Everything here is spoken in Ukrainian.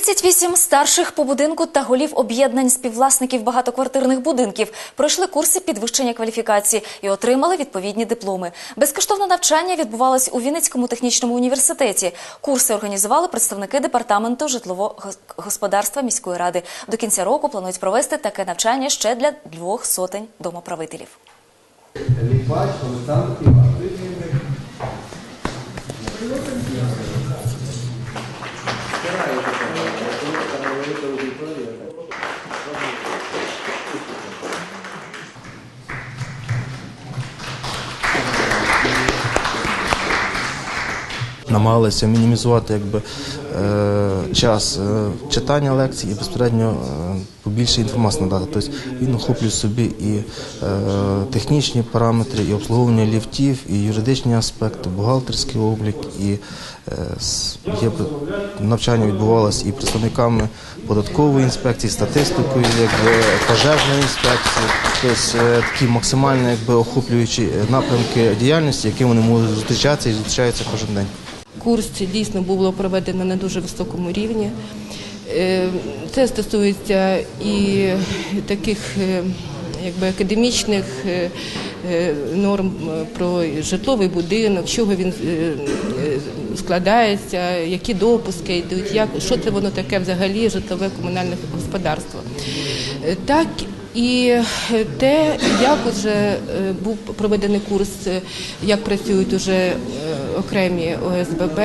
38 старших по будинку та голів об'єднань співвласників багатоквартирних будинків пройшли курси підвищення кваліфікації і отримали відповідні дипломи. Безкоштовне навчання відбувалось у Вінницькому технічному університеті. Курси організували представники департаменту житлового господарства міської ради. До кінця року планують провести таке навчання ще для двох сотень домоправителів. Олександр Іванович. Намагалися мінімізувати якби, е, час е, читання лекцій і безпосередньо е, побільше інформації надати. Тобто він охоплює собі і технічні параметри, і обслуговування ліфтів, і юридичні аспекти, бухгалтерський облік, і навчання відбувалося і представниками податкової інспекції, статистикою, якби пожежної інспекції, тобто такі максимально якби охоплюючі напрямки діяльності, які вони можуть зустрічатися і зустрічаються кожен день. Курс дійсно було проведено на дуже високому рівні. Е, Це стосується і таких е, якби академічних е, норм про житловий будинок, чого він складається, які допуски йдуть, як що це воно таке взагалі житлове комунальне господарство. Так і те, як вже був проведений курс, як працюють уже окремі ОСББ.